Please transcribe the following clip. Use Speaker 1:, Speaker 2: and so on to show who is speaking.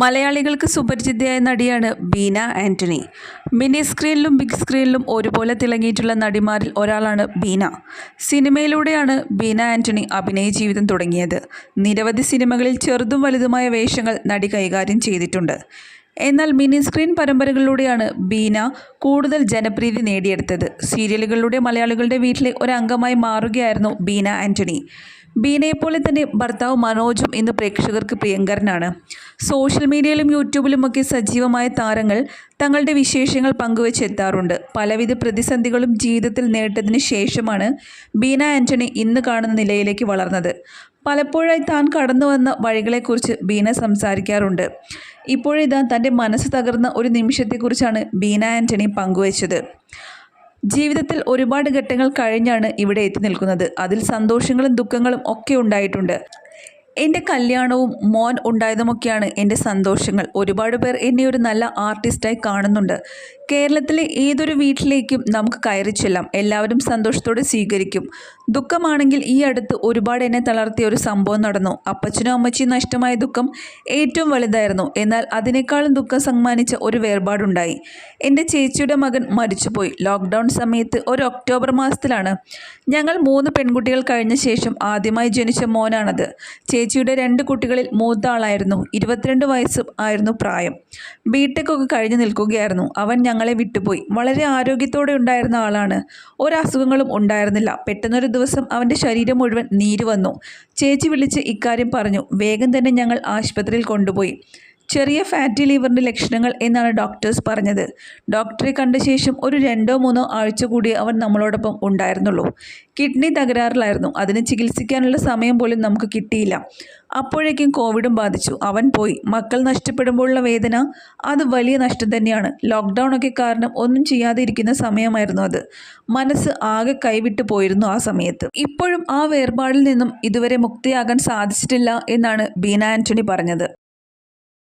Speaker 1: മലയാളികൾക്ക് സുപരിചിതയായ നടിയാണ് ബീന ആന്റണി മിനി സ്ക്രീനിലും ബിഗ് സ്ക്രീനിലും ഒരുപോലെ തിളങ്ങിയിട്ടുള്ള നടിമാരിൽ ഒരാളാണ് ബീന. സിനിമയിലൂടെയാണ് ബീന ആന്റണി അഭിനയ ജീവിതം തുടങ്ങിയത്. നിരവധി സിനിമകളിൽ ചെറുതും വലുതുമായ വേഷങ്ങൾ നടി കൈകാര്യം ചെയ്തിട്ടുണ്ട്. എന്നാൽ മിനി സ്ക്രീൻ പരമ്പരകളിലൂടെയാണ് ബീന കൂടുതൽ ജനപ്രീതി നേടിയെടുത്തത്. സീരിയലുകളിലൂടെ മലയാളികളുടെ വീട്ടിലെ ഒരംഗമായി മാറുകയായിരുന്നു ബീന ആന്റണി ബീനയെപ്പോലെ തന്നെ ഭർത്താവ് മനോജും ഇന്ന് പ്രേക്ഷകർക്ക് പ്രിയങ്കരനാണ്. സോഷ്യൽ മീഡിയയിലും യൂട്യൂബിലുമൊക്കെ സജീവമായ താരങ്ങൾ തങ്ങളുടെ വിശേഷങ്ങൾ പങ്കുവച്ചെത്താറുണ്ട്. പലവിധ പ്രതിസന്ധികളും ജീവിതത്തിൽ നേട്ടതിന് ശേഷമാണ് ബീന ആന്റണി ഇന്ന് കാണുന്ന നിലയിലേക്ക് വളർന്നത്. പലപ്പോഴായി താൻ കടന്നു വന്ന വഴികളെക്കുറിച്ച് ബീന സംസാരിക്കാറുണ്ട്. ഇപ്പോഴിതാ തന്റെ മനസ്സ് തകർന്ന ഒരു നിമിഷത്തെക്കുറിച്ചാണ് ബീന ആന്റണി പങ്കുവച്ചത്. ജീവിതത്തിൽ ഒരുപാട് ഘട്ടങ്ങൾ കഴിഞ്ഞാണ് ഇവിടെ എത്തി നിൽക്കുന്നത്. അതിൽ സന്തോഷങ്ങളും ദുഃഖങ്ങളും ഒക്കെ ഉണ്ടായിട്ടുണ്ട്. എന്റെ കല്യാണവും മോൻ ഉണ്ടായതുമൊക്കെയാണ് എന്റെ സന്തോഷങ്ങൾ. ഒരുപാട് പേർ എന്നെ ഒരു നല്ല ആർട്ടിസ്റ്റായി കാണുന്നുണ്ട്. കേരളത്തിലെ ഏതൊരു വീട്ടിലേക്കും നമുക്ക് കയറി ചെല്ലാം. എല്ലാവരും സന്തോഷത്തോടെ സ്വീകരിക്കും. ദുഃഖമാണെങ്കിൽ ഈ അടുത്ത് ഒരുപാട് എന്നെ തളർത്തിയ ഒരു സംഭവം നടന്നു. അപ്പച്ചനും അമ്മച്ചിയും നഷ്ടമായ ദുഃഖം ഏറ്റവും വലുതായിരുന്നു. എന്നാൽ അതിനേക്കാളും ദുഃഖം സമ്മാനിച്ച ഒരു വേർപാടുണ്ടായി. എന്റെ ചേച്ചിയുടെ മകൻ മരിച്ചുപോയി. ലോക്ക്ഡൗൺ സമയത്ത് ഒരു ഒക്ടോബർ മാസത്തിലാണ്. ഞങ്ങൾ മൂന്ന് പെൺകുട്ടികൾ കഴിഞ്ഞ ശേഷം ആദ്യമായി ജനിച്ച മോനാണത്. ചേച്ചിയുടെ രണ്ട് കുട്ടികളിൽ മൂത്ത ആളായിരുന്നു ഇരുപത്തിരണ്ട് വയസ്സും ആയിരുന്നു പ്രായം. ബിടെക് ഒക്കെ കഴിഞ്ഞു നിൽക്കുകയായിരുന്നു. അവൻ ഞങ്ങളെ വിട്ടുപോയി. വളരെ ആരോഗ്യത്തോടെ ഉണ്ടായിരുന്ന ആളാണ്. ഒരസുഖങ്ങളും ഉണ്ടായിരുന്നില്ല. പെട്ടെന്നൊരു ദിവസം അവന്റെ ശരീരം മുഴുവൻ നീര് വന്നു. ചേച്ചി വിളിച്ച് ഇക്കാര്യം പറഞ്ഞു. വേഗം തന്നെ ഞങ്ങൾ ആശുപത്രിയിൽ കൊണ്ടുപോയി. ചെറിയ ഫാറ്റി ലിവറിന്റെ ലക്ഷണങ്ങൾ എന്നാണ് ഡോക്ടേഴ്സ് പറഞ്ഞത്. ഡോക്ടറെ കണ്ട ശേഷം ഒരു രണ്ടോ മൂന്നോ ആഴ്ച കൂടി അവൻ നമ്മളോടൊപ്പം ഉണ്ടായിരുന്നുള്ളൂ. കിഡ്നി തകരാറിലായിരുന്നു. അതിന് ചികിത്സിക്കാനുള്ള സമയം പോലും നമുക്ക് കിട്ടിയില്ല. അപ്പോഴേക്കും കോവിഡും ബാധിച്ചു. അവൻ പോയി. മക്കൾ നഷ്ടപ്പെടുമ്പോഴുള്ള വേദന അത് വലിയ നഷ്ടം തന്നെയാണ്. ലോക്ക്ഡൗൺ ഒക്കെ കാരണം ഒന്നും ചെയ്യാതെ ഇരിക്കുന്ന സമയമായിരുന്നു അത്. മനസ്സ് ആകെ കൈവിട്ടു പോയിരുന്നു ആ സമയത്ത്. ഇപ്പോഴും ആ വേർപാടിൽ നിന്നും ഇതുവരെ മുക്തിയാകാൻ സാധിച്ചിട്ടില്ല എന്നാണ് ബീന ആന്റണി പറഞ്ഞത്.